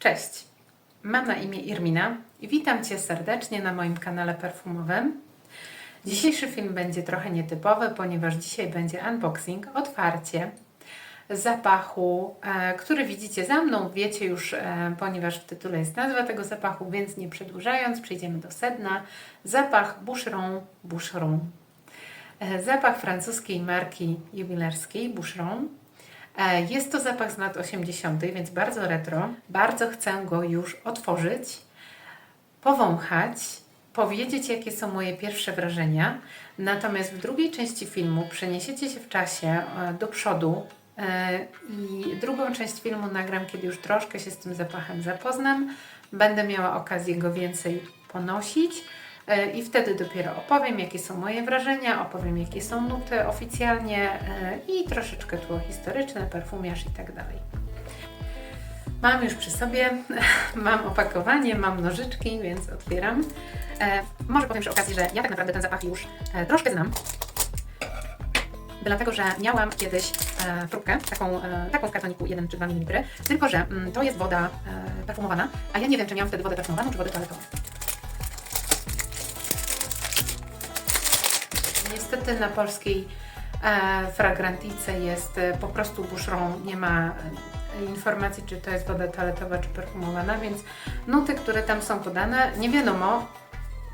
Cześć, mam na imię Irmina i witam Cię serdecznie na moim kanale perfumowym. Dzisiejszy film będzie trochę nietypowy, ponieważ dzisiaj będzie unboxing, otwarcie zapachu, e, który widzicie za mną. Wiecie już, e, ponieważ w tytule jest nazwa tego zapachu, więc nie przedłużając, przejdziemy do sedna. Zapach Boucheron Boucheron. E, Zapach francuskiej marki jubilerskiej Boucheron. E, Jest to zapach z lat 80., więc bardzo retro. Bardzo chcę go już otworzyć, powąchać, powiedzieć, jakie są moje pierwsze wrażenia. Natomiast w drugiej części filmu przeniesiecie się w czasie e, do przodu e, i drugą część filmu nagram, kiedy już troszkę się z tym zapachem zapoznam. Będę miała okazję go więcej ponosić. E, I wtedy dopiero opowiem, jakie są moje wrażenia, opowiem, jakie są nuty oficjalnie e, i troszeczkę tło historyczne, perfumiarz i tak dalej. Mam już przy sobie, mam opakowanie, mam nożyczki, więc otwieram. E, może powiem przy okazji, że ja tak naprawdę ten zapach już troszkę znam. Dlatego, że miałam kiedyś e, próbkę, taką, e, taką w kartoniku 1 czy 2 ml, tylko że mm, to jest woda e, perfumowana, a ja nie wiem, czy miałam wtedy wodę perfumowaną, czy wodę toaletową. Niestety na polskiej e, fragrantice jest e, po prostu Boucheron, nie ma e, informacji, czy to jest woda toaletowa, czy perfumowana, więc nuty, które tam są podane, nie wiadomo,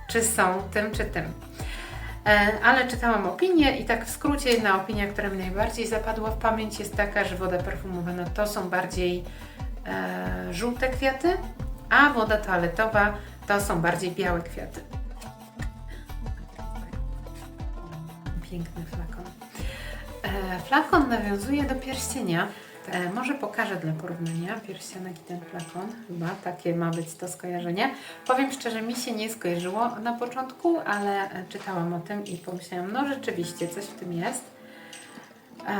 czy są tym, czy tym. E, ale czytałam opinię i tak w skrócie jedna opinia, która mi najbardziej zapadła w pamięć jest taka, że woda perfumowana to są bardziej e, żółte kwiaty, a woda toaletowa to są bardziej białe kwiaty. Piękny flakon. E, flakon nawiązuje do pierścienia. E, może pokażę dla porównania pierścionek i ten flakon. Chyba takie ma być to skojarzenie. Powiem szczerze, mi się nie skojarzyło na początku, ale e, czytałam o tym i pomyślałam, no rzeczywiście coś w tym jest. Em,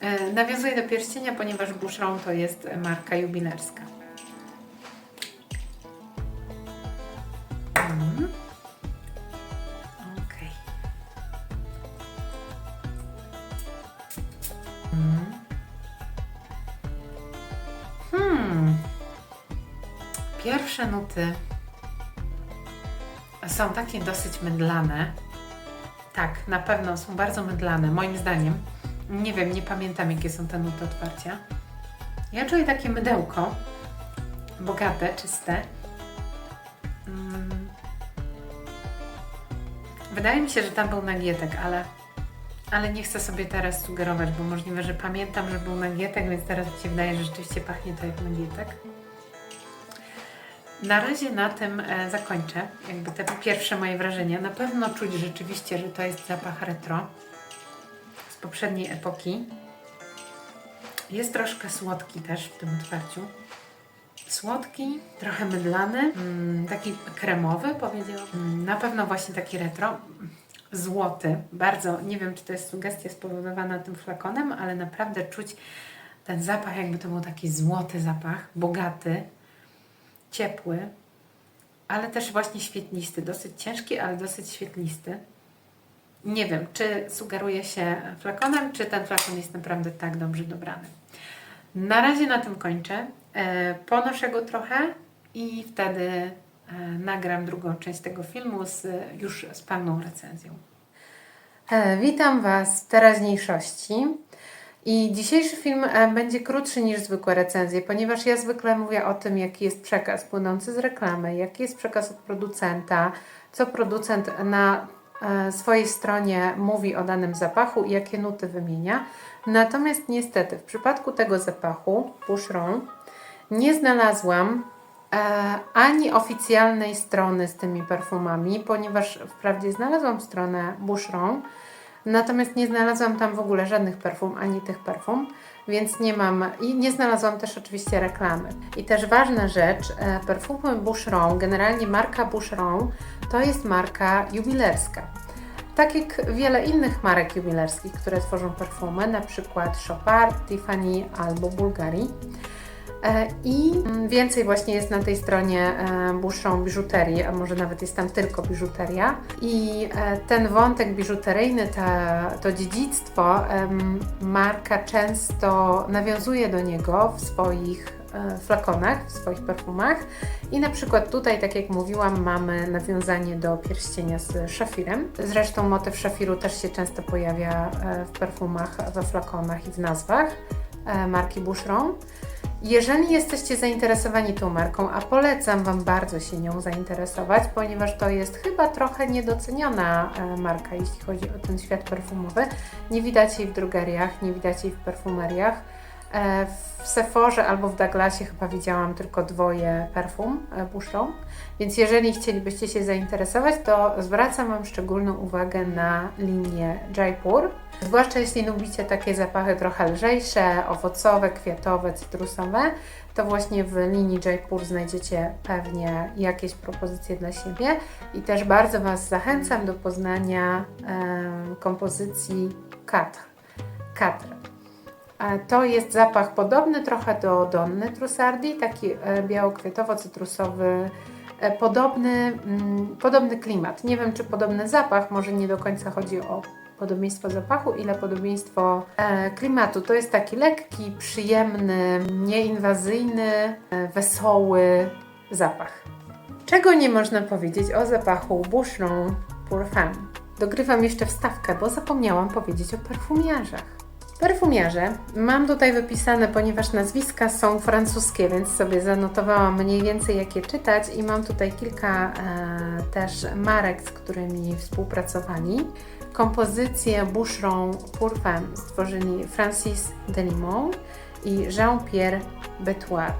e, nawiązuje do pierścienia, ponieważ Boucheron to jest marka jubilerska. Pierwsze nuty są takie dosyć mydlane. Tak, na pewno są bardzo mydlane, moim zdaniem. Nie wiem, nie pamiętam jakie są te nuty otwarcia. Ja czuję takie mydełko, bogate, czyste. Mm. Wydaje mi się, że tam był nagietek, ale, ale nie chcę sobie teraz sugerować, bo możliwe, że pamiętam, że był nagietek, więc teraz mi się wydaje, że rzeczywiście pachnie to jak nagietek. Na razie na tym e, zakończę, jakby te pierwsze moje wrażenia. Na pewno czuć rzeczywiście, że to jest zapach retro z poprzedniej epoki. Jest troszkę słodki też w tym otwarciu. Słodki, trochę mydlany, mm, taki kremowy powiedziałam. Mm, Na pewno właśnie taki retro. Złoty, bardzo, nie wiem czy to jest sugestia spowodowana tym flakonem, ale naprawdę czuć ten zapach, jakby to był taki złoty zapach, bogaty, ciepły, ale też właśnie świetlisty, dosyć ciężki, ale dosyć świetlisty. Nie wiem, czy sugeruje się flakonem, czy ten flakon jest naprawdę tak dobrze dobrany. Na razie na tym kończę. E, Ponoszę go trochę i wtedy e, nagram drugą część tego filmu z, już z pełną recenzją. E, Witam Was w teraźniejszości. I dzisiejszy film e, będzie krótszy niż zwykłe recenzje, ponieważ ja zwykle mówię o tym, jaki jest przekaz płynący z reklamy, jaki jest przekaz od producenta, co producent na e, swojej stronie mówi o danym zapachu i jakie nuty wymienia. Natomiast niestety w przypadku tego zapachu Boucheron nie znalazłam e, ani oficjalnej strony z tymi perfumami, ponieważ wprawdzie znalazłam stronę Boucheron, natomiast nie znalazłam tam w ogóle żadnych perfum, ani tych perfum, więc nie mam i nie znalazłam też oczywiście reklamy. I też ważna rzecz, e, perfumy Boucheron, generalnie marka Boucheron, to jest marka jubilerska. Tak jak wiele innych marek jubilerskich, które tworzą perfumy, na przykład Chopard, Tiffany albo Bulgari. E, I mm, więcej właśnie jest na tej stronie e, Boucheron biżuterii, a może nawet jest tam tylko biżuteria. I e, ten wątek biżuteryjny, to dziedzictwo, marka często nawiązuje do niego w swoich e, flakonach, w swoich perfumach. I na przykład tutaj, tak jak mówiłam, mamy nawiązanie do pierścienia z szafirem. Zresztą motyw szafiru też się często pojawia e, w perfumach, we flakonach i w nazwach e, marki Boucheron. Jeżeli jesteście zainteresowani tą marką, a polecam Wam bardzo się nią zainteresować, ponieważ to jest chyba trochę niedoceniona e, marka, jeśli chodzi o ten świat perfumowy. Nie widać jej w drogeriach, nie widać jej w perfumeriach. E, W Sephorze albo w Douglasie chyba widziałam tylko dwoje perfum e, Boucheron, więc jeżeli chcielibyście się zainteresować, to zwracam Wam szczególną uwagę na linię Jaipur. Zwłaszcza jeśli lubicie takie zapachy trochę lżejsze, owocowe, kwiatowe, cytrusowe, to właśnie w linii Jaipur znajdziecie pewnie jakieś propozycje dla siebie i też bardzo Was zachęcam do poznania kompozycji. Quatre. E, To jest zapach podobny trochę do Donny Trussardi, taki e, białokwiatowo-cytrusowy, e, podobny, mm, podobny klimat. Nie wiem, czy podobny zapach, może nie do końca chodzi o podobieństwo zapachu, ile podobieństwo e, klimatu. To jest taki lekki, przyjemny, nieinwazyjny, e, wesoły zapach. Czego nie można powiedzieć o zapachu Boucheron Femme? Dogrywam jeszcze wstawkę, bo zapomniałam powiedzieć o perfumiarzach. Perfumiarze mam tutaj wypisane, ponieważ nazwiska są francuskie, więc sobie zanotowałam mniej więcej jakie czytać i mam tutaj kilka e, też marek, z którymi współpracowali. Kompozycję Boucheron Femme stworzyli Francis Delimont i Jean-Pierre Betoire.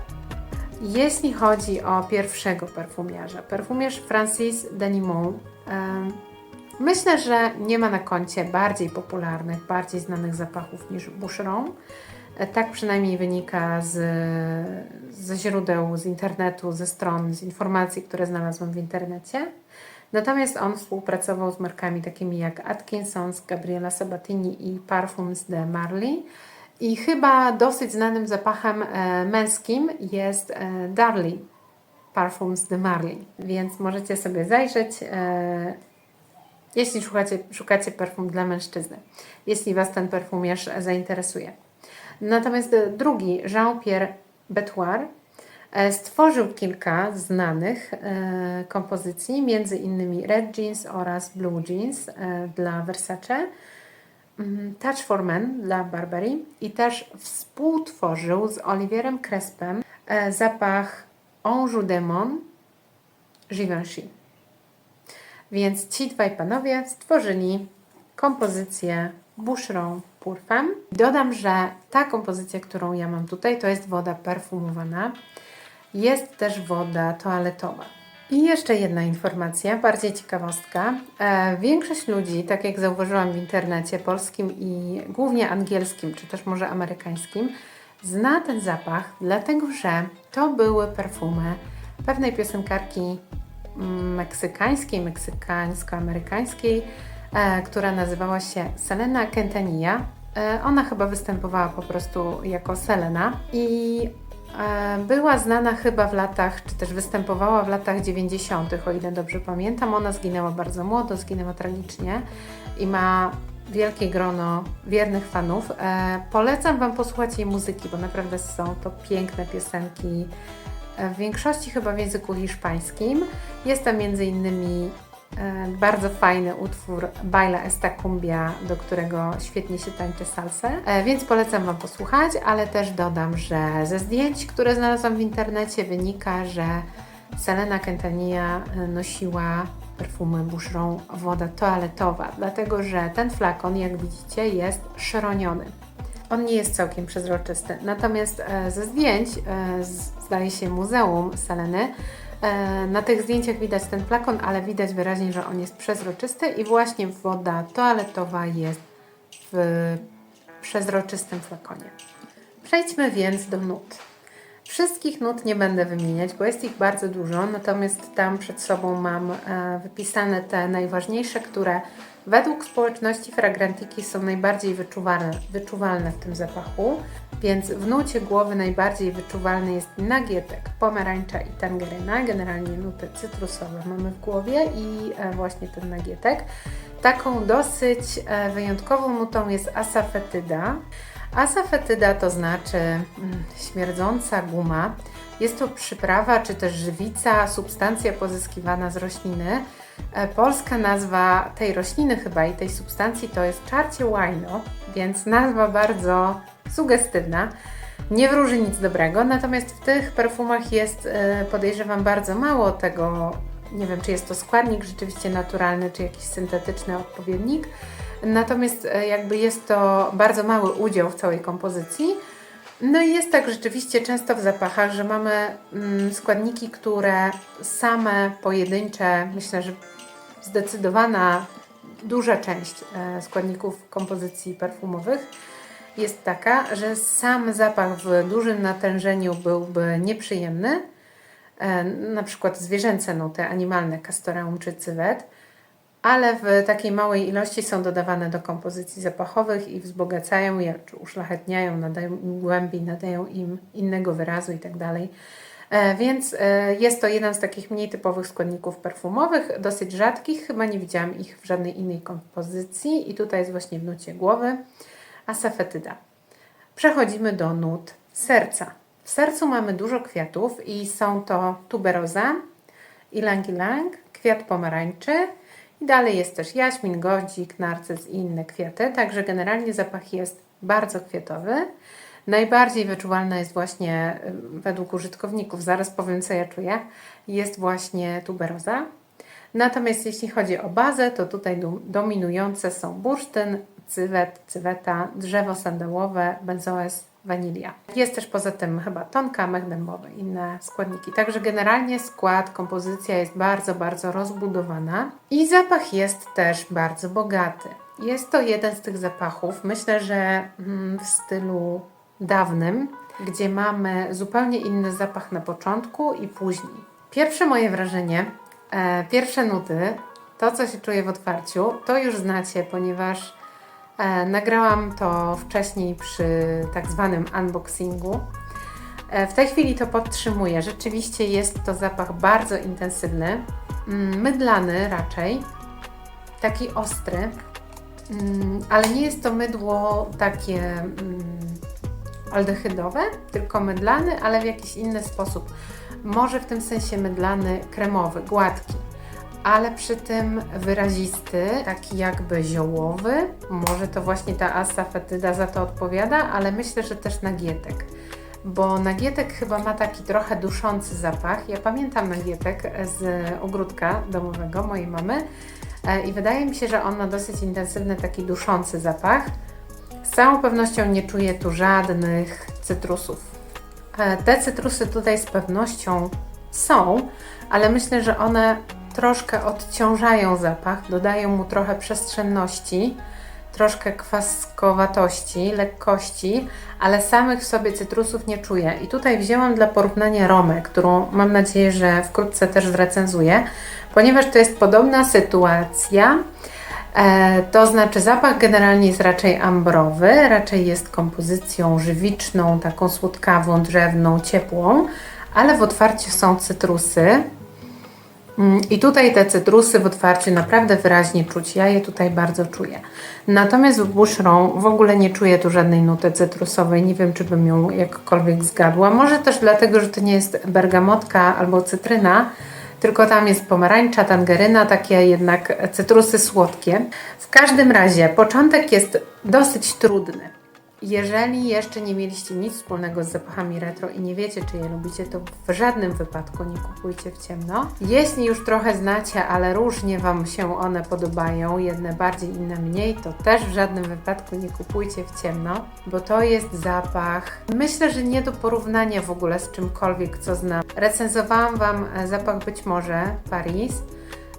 Jeśli chodzi o pierwszego perfumiarza, perfumiarz Francis Delimont, em, myślę, że nie ma na koncie bardziej popularnych, bardziej znanych zapachów niż Boucheron. E, Tak przynajmniej wynika z, ze źródeł, z internetu, ze stron, z informacji, które znalazłam w internecie. Natomiast on współpracował z markami takimi jak Atkinsons, Gabriela Sabatini i Parfums de Marly. I chyba dosyć znanym zapachem e, męskim jest e, Darlie Parfums de Marly, więc możecie sobie zajrzeć, jeśli szukacie, szukacie perfum dla mężczyzny, jeśli Was ten perfumiarz zainteresuje. Natomiast e, drugi, Jean-Pierre Betoire, e, stworzył kilka znanych e, kompozycji, między innymi Red Jeans oraz Blue Jeans dla Versace. Mm, Touch for Men dla Burberry i też współtworzył z Oliwierem Crespem zapach Anjou Demon Givenchy. Więc ci dwaj panowie stworzyli kompozycję Boucheron Pour Femme. Dodam, że ta kompozycja, którą ja mam tutaj, to jest woda perfumowana. Jest też woda toaletowa. I jeszcze jedna informacja, bardziej ciekawostka. E, większość ludzi, tak jak zauważyłam w internecie polskim i głównie angielskim, czy też może amerykańskim, zna ten zapach, dlatego że to były perfumy pewnej piosenkarki meksykańskiej, meksykańsko-amerykańskiej, e, która nazywała się Selena Quintanilla. E, ona chyba występowała po prostu jako Selena i e, była znana chyba w latach, czy też występowała w latach 90., o ile dobrze pamiętam. Ona zginęła bardzo młodo, zginęła tragicznie i ma wielkie grono wiernych fanów. Polecam Wam posłuchać jej muzyki, bo naprawdę są to piękne piosenki, w większości chyba w języku hiszpańskim. Jest tam między innymi e, bardzo fajny utwór Baila esta cumbia, do którego świetnie się tańczy salsę, e, więc polecam Wam posłuchać, ale też dodam, że ze zdjęć, które znalazłam w internecie wynika, że Selena Quintanilla e, nosiła perfumy Boucheron woda toaletowa, dlatego że ten flakon, jak widzicie, jest szroniony. On nie jest całkiem przezroczysty. Natomiast e, ze zdjęć, e, zdaje się, Muzeum Seleny, e, na tych zdjęciach widać ten flakon, ale widać wyraźnie, że on jest przezroczysty i właśnie woda toaletowa jest w przezroczystym flakonie. Przejdźmy więc do nut. Wszystkich nut nie będę wymieniać, bo jest ich bardzo dużo, natomiast tam przed sobą mam e, wypisane te najważniejsze, które według społeczności fragrantiki są najbardziej wyczuwalne, wyczuwalne w tym zapachu. Więc w nucie głowy najbardziej wyczuwalny jest nagietek, pomarańcza i tangeryna. Generalnie nuty cytrusowe mamy w głowie i e, właśnie ten nagietek. Taką dosyć e, wyjątkową nutą jest asafetyda. Asafetyda to znaczy mm, śmierdząca guma. Jest to przyprawa czy też żywica, substancja pozyskiwana z rośliny. E, Polska nazwa tej rośliny chyba i tej substancji to jest czarcie łajno, więc nazwa bardzo sugestywna. Nie wróży nic dobrego, natomiast w tych perfumach jest, e, podejrzewam, bardzo mało tego. Nie wiem, czy jest to składnik rzeczywiście naturalny, czy jakiś syntetyczny odpowiednik. Natomiast e, jakby jest to bardzo mały udział w całej kompozycji. No i jest tak rzeczywiście często w zapachach, że mamy mm, składniki, które same pojedyncze, myślę, że zdecydowana duża część e, składników kompozycji perfumowych jest taka, że sam zapach w dużym natężeniu byłby nieprzyjemny, e, na przykład zwierzęce nuty animalne, castoreum czy cywet, ale w takiej małej ilości są dodawane do kompozycji zapachowych i wzbogacają je, czy uszlachetniają, nadają im głębi, nadają im innego wyrazu i tak. E, Więc e, jest to jeden z takich mniej typowych składników perfumowych, dosyć rzadkich, chyba nie widziałam ich w żadnej innej kompozycji i tutaj jest właśnie w nucie głowy asafetyda. Przechodzimy do nut serca. W sercu mamy dużo kwiatów i są to tuberoza, ilang-ilang, kwiat pomarańczy dalej jest też jaśmin, godzik, narcyz i inne kwiaty. Także generalnie zapach jest bardzo kwiatowy. Najbardziej wyczuwalna jest właśnie ym, według użytkowników, zaraz powiem co ja czuję, jest właśnie tuberoza. Natomiast jeśli chodzi o bazę, to tutaj dom- dominujące są bursztyn, cywet, cyweta, drzewo sandałowe, benzoes, wanilia. Jest też poza tym chyba tonka, mech dębowy, inne składniki. Także generalnie skład, kompozycja jest bardzo, bardzo rozbudowana i zapach jest też bardzo bogaty. Jest to jeden z tych zapachów, myślę, że mm, w stylu dawnym, gdzie mamy zupełnie inny zapach na początku i później. Pierwsze moje wrażenie, e, pierwsze nuty, to co się czuje w otwarciu, to już znacie, ponieważ nagrałam to wcześniej przy tak zwanym unboxingu. E, w tej chwili to podtrzymuję. Rzeczywiście jest to zapach bardzo intensywny, mm, mydlany raczej, taki ostry, mm, ale nie jest to mydło takie mm, aldehydowe, tylko mydlany, ale w jakiś inny sposób. Może w tym sensie mydlany kremowy, gładki, ale przy tym wyrazisty, taki jakby ziołowy. Może to właśnie ta asafetyda za to odpowiada, ale myślę, że też nagietek. Bo nagietek chyba ma taki trochę duszący zapach. Ja pamiętam nagietek z ogródka domowego mojej mamy e, i wydaje mi się, że on ma dosyć intensywny taki duszący zapach. Z całą pewnością nie czuję tu żadnych cytrusów. E, Te cytrusy tutaj z pewnością są, ale myślę, że one troszkę odciążają zapach, dodają mu trochę przestrzenności, troszkę kwaskowatości, lekkości, ale samych w sobie cytrusów nie czuję. I tutaj wzięłam dla porównania romę, którą mam nadzieję, że wkrótce też zrecenzuję, ponieważ to jest podobna sytuacja. E, to znaczy zapach generalnie jest raczej ambrowy, raczej jest kompozycją żywiczną, taką słodkawą, drzewną, ciepłą, ale w otwarciu są cytrusy. Mm, I tutaj te cytrusy w otwarciu naprawdę wyraźnie czuć. Ja je tutaj bardzo czuję. Natomiast w Boucheron w ogóle nie czuję tu żadnej nuty cytrusowej. Nie wiem, czy bym ją jakkolwiek zgadła. Może też dlatego, że to nie jest bergamotka albo cytryna, tylko tam jest pomarańcza, tangeryna, takie jednak cytrusy słodkie. W każdym razie początek jest dosyć trudny. Jeżeli jeszcze nie mieliście nic wspólnego z zapachami retro i nie wiecie, czy je lubicie, to w żadnym wypadku nie kupujcie w ciemno. Jeśli już trochę znacie, ale różnie Wam się one podobają, jedne bardziej, inne mniej, to też w żadnym wypadku nie kupujcie w ciemno, bo to jest zapach, myślę, że nie do porównania w ogóle z czymkolwiek, co znam. Recenzowałam Wam zapach być może Paris.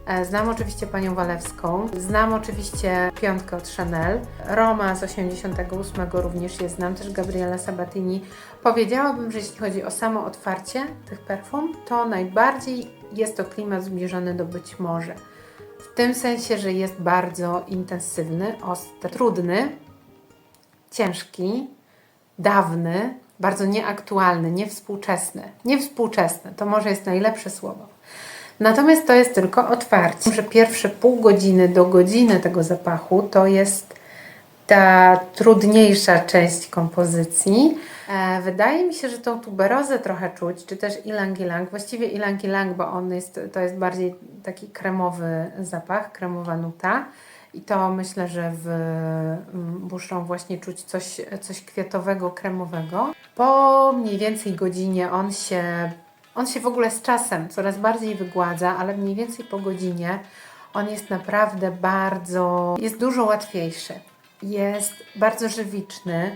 E, Znam oczywiście panią Walewską, znam oczywiście piątkę od Chanel, Roma z 88 również je znam, też Gabriela Sabatini. Powiedziałabym, że jeśli chodzi o samo otwarcie tych perfum, to najbardziej jest to klimat zbliżony do być może. W tym sensie, że jest bardzo intensywny, ostry, trudny, ciężki, dawny, bardzo nieaktualny, niewspółczesny. Niewspółczesny to może jest najlepsze słowo. Natomiast to jest tylko otwarcie, że pierwsze pół godziny do godziny tego zapachu to jest ta trudniejsza część kompozycji. E, wydaje mi się, że tą tuberozę trochę czuć, czy też ilang ilang. Właściwie ilang ilang, bo on jest, to jest bardziej taki kremowy zapach, kremowa nuta. I to myślę, że w mm, buszą właśnie czuć coś, coś kwiatowego, kremowego. Po mniej więcej godzinie on się, on się w ogóle z czasem coraz bardziej wygładza, ale mniej więcej po godzinie on jest naprawdę bardzo, jest dużo łatwiejszy. Jest bardzo żywiczny,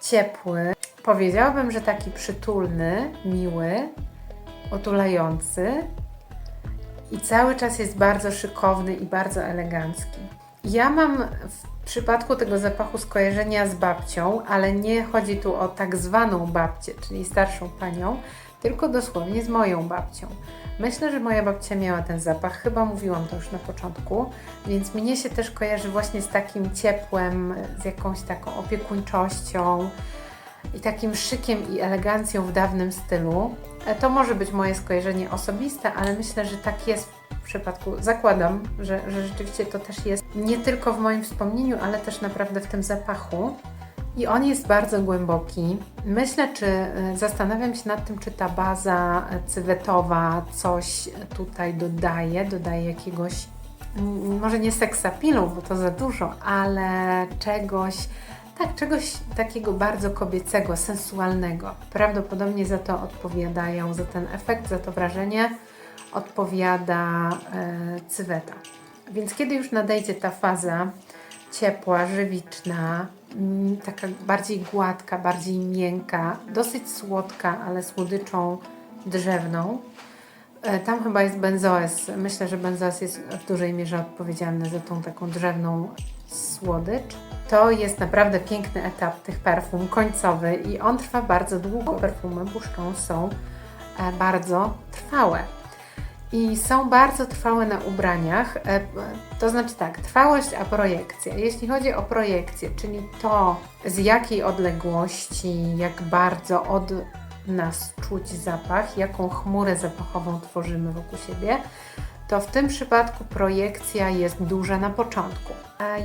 ciepły. Powiedziałabym, że taki przytulny, miły, otulający i cały czas jest bardzo szykowny i bardzo elegancki. Ja mam w przypadku tego zapachu skojarzenia z babcią, ale nie chodzi tu o tak zwaną babcię, czyli starszą panią, tylko dosłownie z moją babcią. Myślę, że moja babcia miała ten zapach, chyba mówiłam to już na początku, więc mnie się też kojarzy właśnie z takim ciepłem, z jakąś taką opiekuńczością i takim szykiem i elegancją w dawnym stylu. E, To może być moje skojarzenie osobiste, ale myślę, że tak jest w przypadku, zakładam, że, że rzeczywiście to też jest nie tylko w moim wspomnieniu, ale też naprawdę w tym zapachu. I on jest bardzo głęboki. Myślę, czy y, zastanawiam się nad tym, czy ta baza y, cywetowa coś tutaj dodaje, dodaje jakiegoś, może nie seksapilu, bo to za dużo, ale czegoś, tak, czegoś takiego bardzo kobiecego, sensualnego. Prawdopodobnie za to odpowiadają, za ten efekt, za to wrażenie odpowiada e, cyweta. Więc kiedy już nadejdzie ta faza ciepła, żywiczna, taka bardziej gładka, bardziej miękka, dosyć słodka, ale słodyczą drzewną. E, Tam chyba jest benzoes. Myślę, że benzoes jest w dużej mierze odpowiedzialny za tą taką drzewną słodycz. To jest naprawdę piękny etap tych perfum końcowy i on trwa bardzo długo. Perfumy błyszczą są e, bardzo trwałe i są bardzo trwałe na ubraniach. E, To znaczy tak, trwałość a projekcja. Jeśli chodzi o projekcję, czyli to z jakiej odległości, jak bardzo od nas czuć zapach, jaką chmurę zapachową tworzymy wokół siebie, to w tym przypadku projekcja jest duża na początku.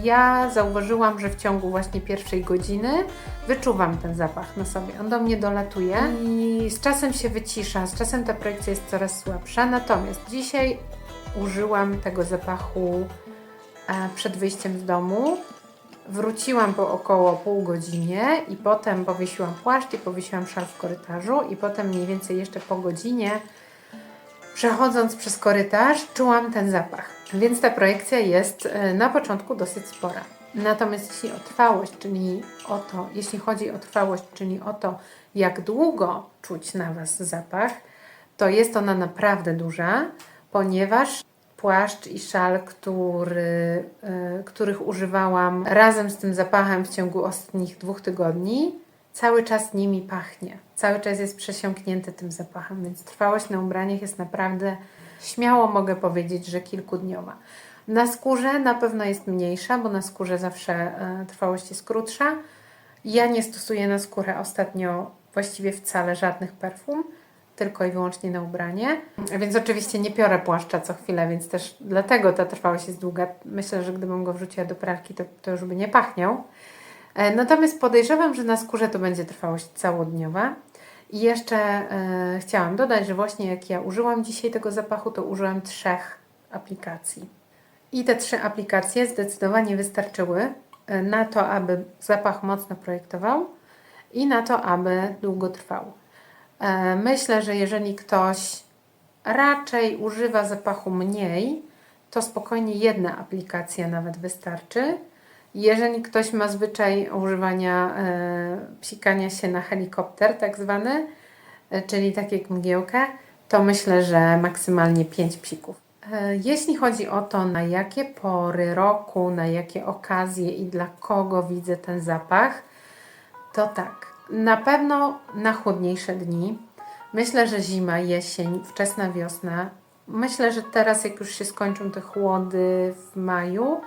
Ja zauważyłam, że w ciągu właśnie pierwszej godziny wyczuwam ten zapach na sobie. On do mnie dolatuje i z czasem się wycisza, z czasem ta projekcja jest coraz słabsza. Natomiast dzisiaj użyłam tego zapachu e, przed wyjściem z domu. Wróciłam po około pół godzinie i potem powiesiłam płaszcz i powiesiłam szal w korytarzu i potem mniej więcej jeszcze po godzinie Przechodząc przez korytarz, czułam ten zapach, więc ta projekcja jest e, na początku dosyć spora. Natomiast jeśli o trwałość, czyli o to, jeśli chodzi o trwałość, czyli o to, jak długo czuć na Was zapach, to jest ona naprawdę duża, ponieważ płaszcz i szal, który, e, których używałam razem z tym zapachem w ciągu ostatnich dwóch tygodni, cały czas nimi pachnie. Cały czas jest przesiąknięty tym zapachem, więc trwałość na ubraniach jest naprawdę, śmiało mogę powiedzieć, że kilkudniowa. Na skórze na pewno jest mniejsza, bo na skórze zawsze e, trwałość jest krótsza. Ja nie stosuję na skórę ostatnio właściwie wcale żadnych perfum, tylko i wyłącznie na ubranie. Więc oczywiście nie piorę płaszcza co chwilę, więc też dlatego ta trwałość jest długa. Myślę, że gdybym go wrzuciła do pralki, to, to już by nie pachniał. E, Natomiast podejrzewam, że na skórze to będzie trwałość całodniowa. I jeszcze e, chciałam dodać, że właśnie jak ja użyłam dzisiaj tego zapachu, to użyłam trzech aplikacji. I te trzy aplikacje zdecydowanie wystarczyły e, na to, aby zapach mocno projektował i na to, aby długo trwał. E, myślę, że jeżeli ktoś raczej używa zapachu mniej, to spokojnie jedna aplikacja nawet wystarczy. Jeżeli ktoś ma zwyczaj używania e, psikania się na helikopter, tak zwany, e, czyli tak jak mgiełkę, to myślę, że maksymalnie 5 psików. E, jeśli chodzi o to, na jakie pory roku, na jakie okazje i dla kogo widzę ten zapach, to tak. Na pewno na chłodniejsze dni. Myślę, że zima, jesień, wczesna wiosna. Myślę, że teraz, jak już się skończą te chłody w maju,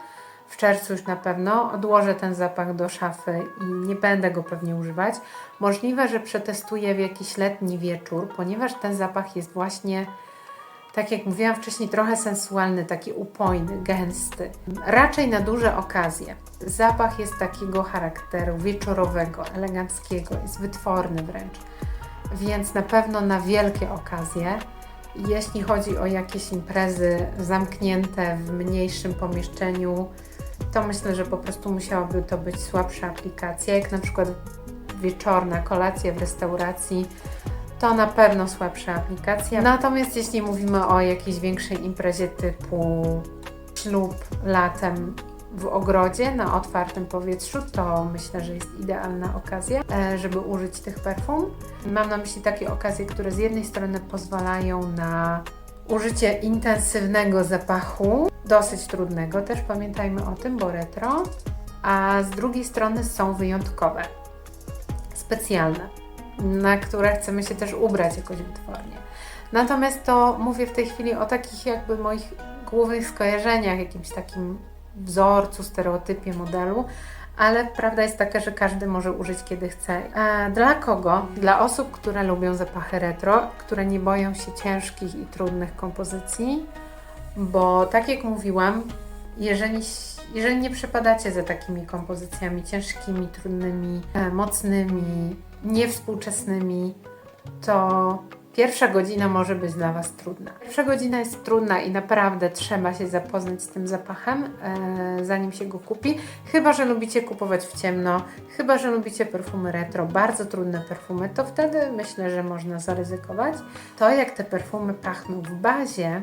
w czerwcu już na pewno. Odłożę ten zapach do szafy i nie będę go pewnie używać. Możliwe, że przetestuję w jakiś letni wieczór, ponieważ ten zapach jest właśnie, tak jak mówiłam wcześniej, trochę sensualny, taki upojny, gęsty. Raczej na duże okazje. Zapach jest takiego charakteru wieczorowego, eleganckiego, jest wytworny wręcz. Więc na pewno na wielkie okazje. Jeśli chodzi o jakieś imprezy zamknięte w mniejszym pomieszczeniu, to myślę, że po prostu musiałaby to być słabsza aplikacja, jak na przykład wieczorna kolacja w restauracji, to na pewno słabsza aplikacja. Natomiast jeśli mówimy o jakiejś większej imprezie typu ślub latem w ogrodzie na otwartym powietrzu, to myślę, że jest idealna okazja, e, żeby użyć tych perfum. Mam na myśli takie okazje, które z jednej strony pozwalają na użycie intensywnego zapachu, dosyć trudnego, też pamiętajmy o tym, bo retro, a z drugiej strony są wyjątkowe, specjalne, na które chcemy się też ubrać jakoś wytwornie. Natomiast to mówię w tej chwili o takich jakby moich głównych skojarzeniach, jakimś takim wzorcu, stereotypie, modelu, ale prawda jest taka, że każdy może użyć kiedy chce. Dla kogo? Dla osób, które lubią zapachy retro, które nie boją się ciężkich i trudnych kompozycji, bo tak jak mówiłam, jeżeli, jeżeli nie przepadacie za takimi kompozycjami ciężkimi, trudnymi, e, mocnymi, niewspółczesnymi, to pierwsza godzina może być dla Was trudna. Pierwsza godzina jest trudna i naprawdę trzeba się zapoznać z tym zapachem, e, zanim się go kupi. Chyba, że lubicie kupować w ciemno, chyba, że lubicie perfumy retro, bardzo trudne perfumy, to wtedy myślę, że można zaryzykować. To, jak te perfumy pachną w bazie,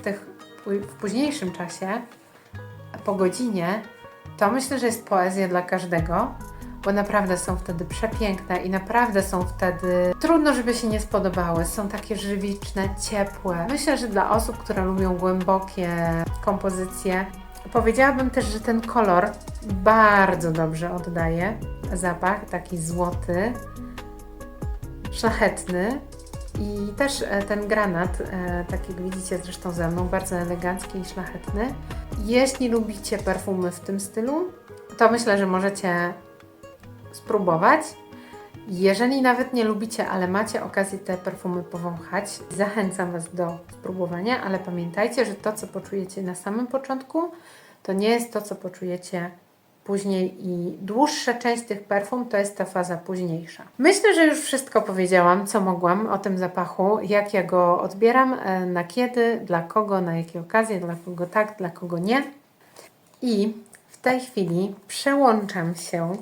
w, tych, w późniejszym czasie, po godzinie, to myślę, że jest poezja dla każdego, bo naprawdę są wtedy przepiękne i naprawdę są wtedy trudno, żeby się nie spodobały. Są takie żywiczne, ciepłe. Myślę, że dla osób, które lubią głębokie kompozycje, powiedziałabym też, że ten kolor bardzo dobrze oddaje zapach, taki złoty, szlachetny. I też e, ten granat, e, tak jak widzicie zresztą ze mną, bardzo elegancki i szlachetny. Jeśli lubicie perfumy w tym stylu, to myślę, że możecie spróbować. Jeżeli nawet nie lubicie, ale macie okazję te perfumy powąchać, zachęcam Was do spróbowania, ale pamiętajcie, że to, co poczujecie na samym początku, to nie jest to, co poczujecie później i dłuższa część tych perfum to jest ta faza późniejsza. Myślę, że już wszystko powiedziałam, co mogłam o tym zapachu, jak ja go odbieram, e, na kiedy, dla kogo, na jakie okazje, dla kogo tak, dla kogo nie. I w tej chwili przełączam się,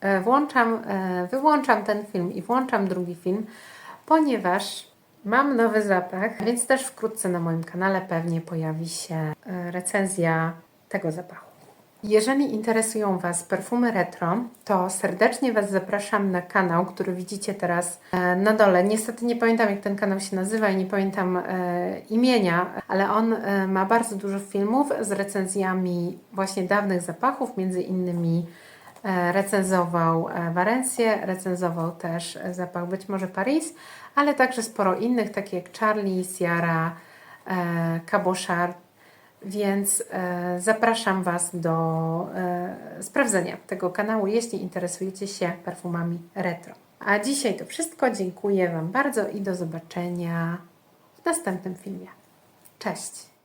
e, włączam, e, wyłączam ten film i włączam drugi film, ponieważ mam nowy zapach, więc też wkrótce na moim kanale pewnie pojawi się recenzja tego zapachu. Jeżeli interesują Was perfumy retro, to serdecznie Was zapraszam na kanał, który widzicie teraz e, na dole. Niestety nie pamiętam, jak ten kanał się nazywa i nie pamiętam e, imienia, ale on e, ma bardzo dużo filmów z recenzjami właśnie dawnych zapachów, między innymi recenzował Warencję, recenzował też zapach być może Paris, ale także sporo innych, takie jak Charlie, e, Cabochard, więc e, zapraszam Was do e, sprawdzenia tego kanału, jeśli interesujecie się perfumami retro. A dzisiaj to wszystko. Dziękuję Wam bardzo i do zobaczenia w następnym filmie. Cześć!